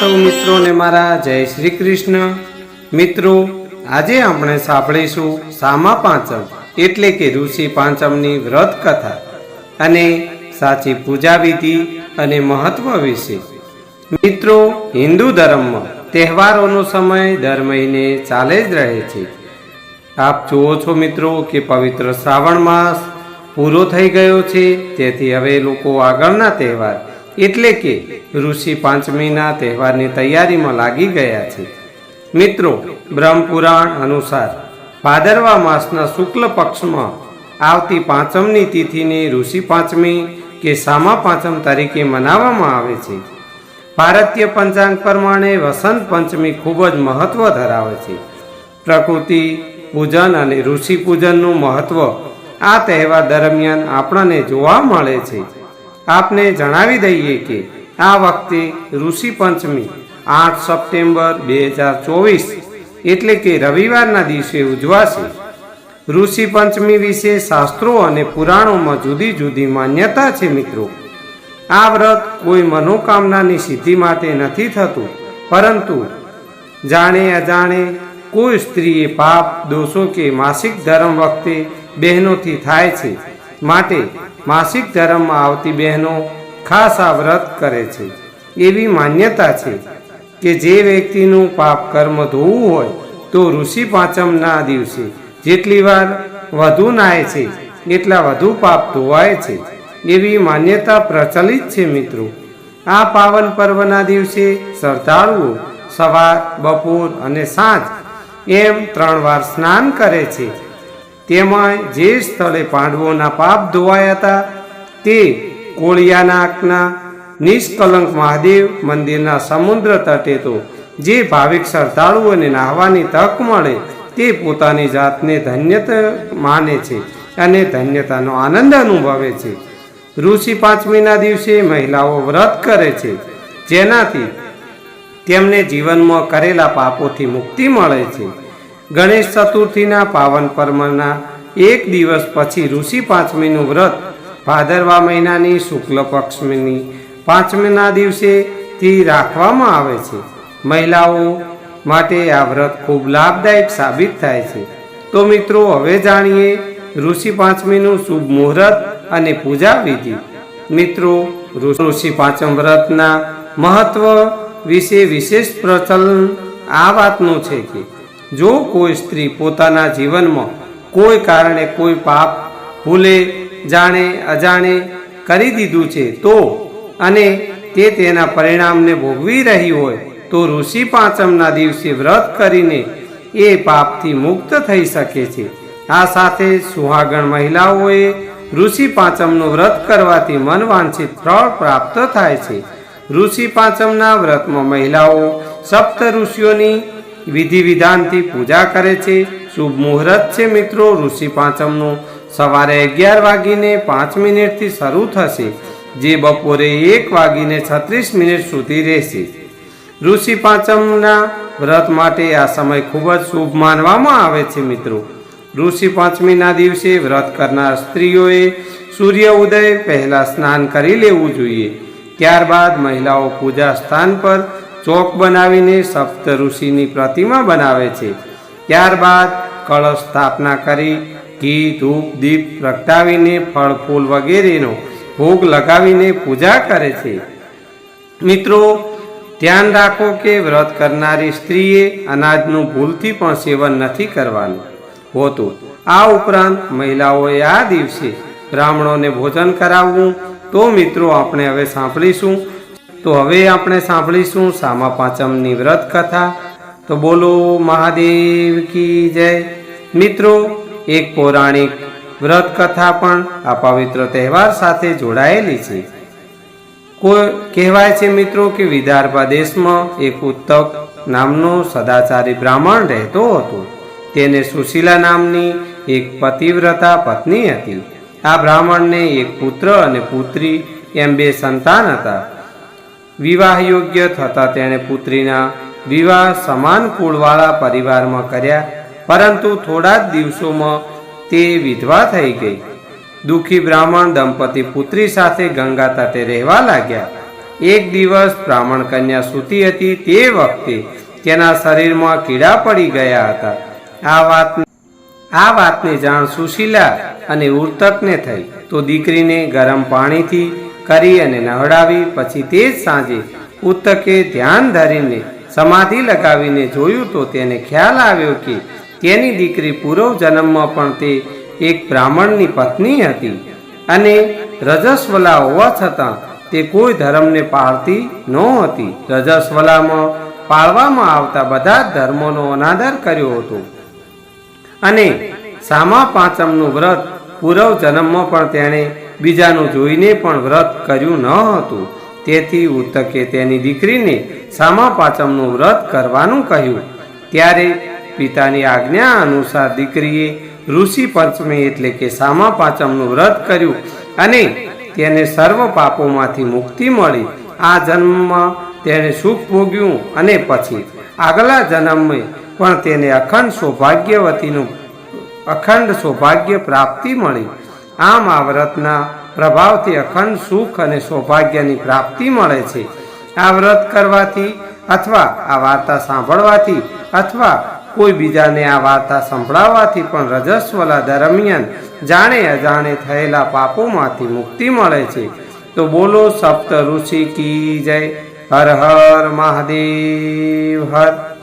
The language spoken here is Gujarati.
સૌ મિત્રોને મારા જય શ્રી કૃષ્ણ. મિત્રો, આજે આપણે સાંભળીશું સામા પાંચમ, એટલે કે ઋષિ પાંચમની વ્રત કથા અને સાચી પૂજા વિધિ અને મહત્વ વિશે. મિત્રો, હિન્દુ ધર્મમાં તહેવારોનો સમય દર મહિને ચાલે જ રહે છે. આપ જુઓ છો મિત્રો કે પવિત્ર શ્રાવણ માસ પૂરો થઈ ગયો છે, તેથી હવે લોકો આગળના તહેવાર એટલે કે ઋષિ પાંચમીના તહેવારની તૈયારીમાં લાગી ગયા છે. મિત્રો બ્રહ્મપુરાણ અનુસાર ભાદરવા માસના શુક્લ પક્ષમાં આવતી પાંચમની તિથિને ઋષિ પાંચમી કે સામા પાંચમ તરીકે મનાવવામાં આવે છે. ભારતીય પંચાંગ પ્રમાણે વસંત પંચમી ખૂબ જ મહત્વ ધરાવે છે. પ્રકૃતિ, પૂજન અને ઋષિ પૂજનનું મહત્વ આ તહેવાર દરમિયાન આપણને જોવા મળે છે. આપને જણાવી દઈએ કે આ વખતે ઋષિ પંચમી આઠ સપ્ટેમ્બર બે હજાર ચોવીસ, એટલે કે રવિવારના દિવસે ઉજવાશે. ઋષિ પંચમી વિશે શાસ્ત્રો અને પુરાણોમાં જુદી જુદી માન્યતા છે મિત્રો. આ વ્રત કોઈ મનોકામનાની સિદ્ધિ માટે નથી થતું, પરંતુ જાણે અજાણે કોઈ સ્ત્રીએ પાપ, દોષો કે માસિક ધર્મ વખતે બહેનોથી થાય છે. માટે માસિક ધર્મમાં આવતી બહેનો ખાસ આ વ્રત કરે છે. એવી માન્યતા છે કે જે વ્યક્તિનું પાપ કર્મ ધોવું હોય તો ઋષિ પાંચમના દિવસે જેટલી વાર વધુ નાય છે, એટલા વધુ પાપ ધોવાય છે. એવી માન્યતા પ્રચલિત છે મિત્રો. આ પાવન પર્વના દિવસે શ્રદ્ધાળુઓ સવાર, બપોર અને સાંજ એમ ત્રણ વાર સ્નાન કરે છે. તેમાં જે સ્થળે પાંડવોના પાપ ધોવાયા હતા, તે કોળિયાનાકના નિષ્કલંક મહાદેવ મંદિરના સમુદ્ર તટે તો જે ભાવિક શ્રદ્ધાળુઓને નાહવાની તક મળે, તે પોતાની જાતને ધન્યતા માને છે અને ધન્યતાનો આનંદ અનુભવે છે. ઋષિ પાંચમીના દિવસે મહિલાઓ વ્રત કરે છે, જેનાથી તેમને જીવનમાં કરેલા પાપોથી મુક્તિ મળે છે. ગણેશ ચતુર્થીના પાવન પર્વના એક દિવસ પછી ઋષિ પાંચમીનું વ્રત ભાદરવા મહિનાની શુક્લ પક્ષમીની પાંચમીના દિવસેથી રાખવામાં આવે છે. મહિલાઓ માટે આ વ્રત ખૂબ લાભદાયક સાબિત થાય છે. તો મિત્રો, હવે જાણીએ ઋષિ પાંચમીનું શુભ મુહૂર્ત અને પૂજા વિધિ. મિત્રો ઋષિ પાંચમ વ્રતના મહત્વ વિશે વિશેષ પ્રચલન આ વાતનું છે કે જો કોઈ સ્ત્રી પોતાના જીવનમાં કોઈ કારણે કોઈ પાપ ભૂલે, જાણે, અજાણે કરી દીધું છે, તો અને તે તેના પરિણામને ભોગવી રહી હોય, તો ઋષિ પાંચમના દિવસે વ્રત કરીને એ પાપથી મુક્ત થઈ શકે છે. આ સાથે સુહાગણ મહિલાઓએ ઋષિ પાંચમનું વ્રત કરવાથી મનવાંછિત ફળ પ્રાપ્ત થાય છે. ઋષિ પાંચમના વ્રતમાં મહિલાઓ સપ્ત ઋષિઓની વિધિ વિધાનથી પૂજા કરે છે. શુભ મુહૂર્ત છે મિત્રો, ઋષિ પાંચમનું. સવારે અગિયાર વાગીને પાંચ મિનિટથી શરૂ થશે. જે બપોરે એક વાગીને છત્રીસ મિનિટ સુધી રહેશે. ઋષિ પાંચમના વ્રત માટે આ સમય ખૂબ જ શુભ માનવામાં આવે છે મિત્રો. ઋષિ પાંચમીના દિવસે વ્રત કરનાર સ્ત્રીઓએ સૂર્ય ઉદય પહેલાં સ્નાન કરી લેવું જોઈએ. ત્યારબાદ મહિલાઓ પૂજા સ્થાન પર ચોક બનાવીને સપ્ત ઋષિની પ્રતિમા બનાવે છે. ત્યારબાદ કળશ સ્થાપના કરી, ઘી, ધૂપ, દીપ પ્રગટાવીને ફળ ફૂલ વગેરેનો ભોગ લગાવીને પૂજા કરે છે. મિત્રો, ધ્યાન રાખો કે વ્રત કરનારી સ્ત્રીએ અનાજનું ભૂલથી પણ સેવન નથી કરવાનું હોતું. આ ઉપરાંત મહિલાઓએ આ દિવસે બ્રાહ્મણોને ભોજન કરાવવું. તો મિત્રો, આપણે હવે સાંભળીશું તો હવે આપણે સાંભળીશું સામા પાંચમની વ્રત કથા. તો બોલો મહાદેવ કી જય. મિત્રો, એક પૌરાણિક વ્રત કથા પણ આ પવિત્ર તહેવાર સાથે જોડાયેલી છે. કોઈ કહેવાય છે મિત્રો કે વિદર્ભા દેશમાં એક ઉત્તક નામનો સદાચારી બ્રાહ્મણ રહેતો હતો. તેને સુશીલા નામની એક પતિવ્રતા પત્ની હતી. આ બ્રાહ્મણને એક પુત્ર અને પુત્રી એમ બે સંતાન હતા. વિવાહ યોગ્ય થતાં તેણે પુત્રીના વિવાહ સમાન કુળવાળા પરિવારમાં કર્યા, પરંતુ થોડા જ દિવસોમાં તે વિધવા થઈ ગઈ. દુઃખી બ્રાહ્મણ દંપતી પુત્રી સાથે ગંગા તટે રહેવા લાગ્યા. એક દિવસ બ્રાહ્મણ કન્યા સૂતી હતી તે વખતે તેના શરીરમાં કીડા પડી ગયા હતા. આ વાત આ વાતની જાણ સુશીલા અને ઉર્તકને થઈ. તો દીકરીને ગરમ પાણીથી કરી અને નવડાવી, પછી તે જ સાંજે ઉત્તકે ધ્યાન ધરીને સમાધિ લગાવીને જોયું તો તેને ખ્યાલ આવ્યો કે તેની દીકરી પૂર્વ જન્મમાં પણ તે એક બ્રાહ્મણની પત્ની હતી અને રજસ્વલા હોવા છતાં તે કોઈ ધર્મને પાળતી નહોતી. રજસ્વલામાં પાળવામાં આવતા બધા જ ધર્મોનો અનાદર કર્યો હતો. અને સામા પાંચમનું વ્રત પૂર્વ જન્મમાં પણ તેણે બીજાનું જોઈને પણ વ્રત કર્યું ન હતું. તેથી ઉત્તકે તેની દીકરીને સામા પાંચમનું વ્રત કરવાનું કહ્યું. ત્યારે પિતાની આજ્ઞા અનુસાર દીકરીએ ઋષિ પંચમી એટલે કે સામા પાંચમનું વ્રત કર્યું અને તેને સર્વ પાપોમાંથી મુક્તિ મળી. આ જન્મમાં તેણે સુખ ભોગ્યું અને પછી આગલા જન્મે પણ તેને અખંડ સૌભાગ્યવતીનું અખંડ સૌભાગ્ય પ્રાપ્તિ મળી. આમ આ વ્રતના પ્રભાવથી અખંડ સુખ અને સૌભાગ્યની પ્રાપ્તિ મળે છે. આ વ્રત કરવાથી અથવા આ વાર્તા સાંભળવાથી અથવા કોઈ બીજાને આ વાર્તા સંભળાવવાથી પણ રજસ્વલા દરમિયાન જાણે અજાણે થયેલા પાપોમાંથી મુક્તિ મળે છે. તો બોલો સપ્ત ઋષિ કી જય. હર હર મહાદેવ હર.